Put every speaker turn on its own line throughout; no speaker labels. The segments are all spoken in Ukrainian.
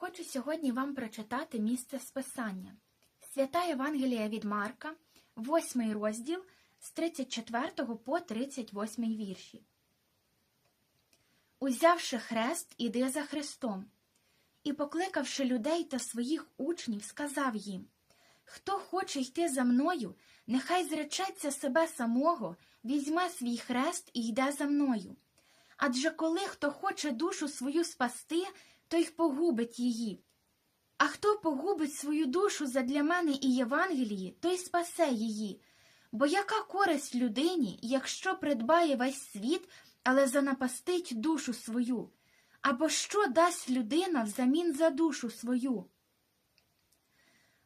Хочу сьогодні вам прочитати місце списання. Свята Євангелія від Марка, 8 розділ з 34 по 38 вірші. Узявши хрест, іди за Христом. І, покликавши людей та своїх учнів, сказав їм Хто хоче йти за мною, нехай зречеться себе самого, візьме свій хрест і йде за мною. Адже коли хто хоче душу свою спасти, той погубить її. А хто погубить свою душу задля мене і Євангелії, той спасе її. Бо яка користь людині, якщо придбає весь світ, але занапастить душу свою? Або що дасть людина взамін за душу свою?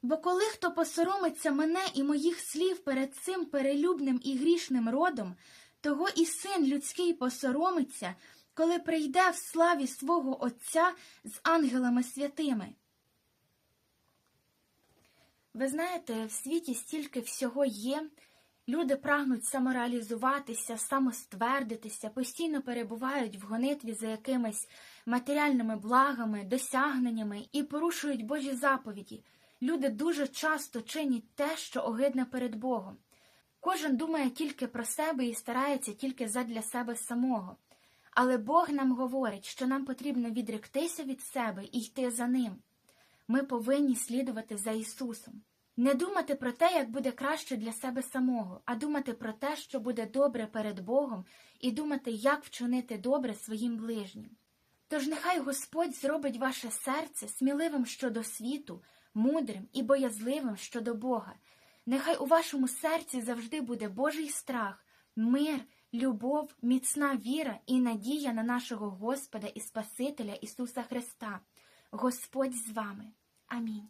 Бо коли хто посоромиться мене і моїх слів перед цим перелюбним і грішним родом, того і син людський посоромиться, коли прийде в славі свого Отця з ангелами святими. Ви знаєте, в світі стільки всього є. Люди прагнуть самореалізуватися, самоствердитися, постійно перебувають в гонитві за якимись матеріальними благами, досягненнями і порушують Божі заповіді. Люди дуже часто чинять те, що огидне перед Богом. Кожен думає тільки про себе і старається тільки задля себе самого. Але Бог нам говорить, що нам потрібно відректися від себе і йти за ним. Ми повинні слідувати за Ісусом. Не думати про те, як буде краще для себе самого, а думати про те, що буде добре перед Богом, і думати, як вчинити добре своїм ближнім. Тож нехай Господь зробить ваше серце сміливим щодо світу, мудрим і боязливим щодо Бога. Нехай у вашому серці завжди буде Божий страх, мир, любов, міцна віра і надія на нашого Господа і Спасителя Ісуса Христа. Господь з вами. Амінь.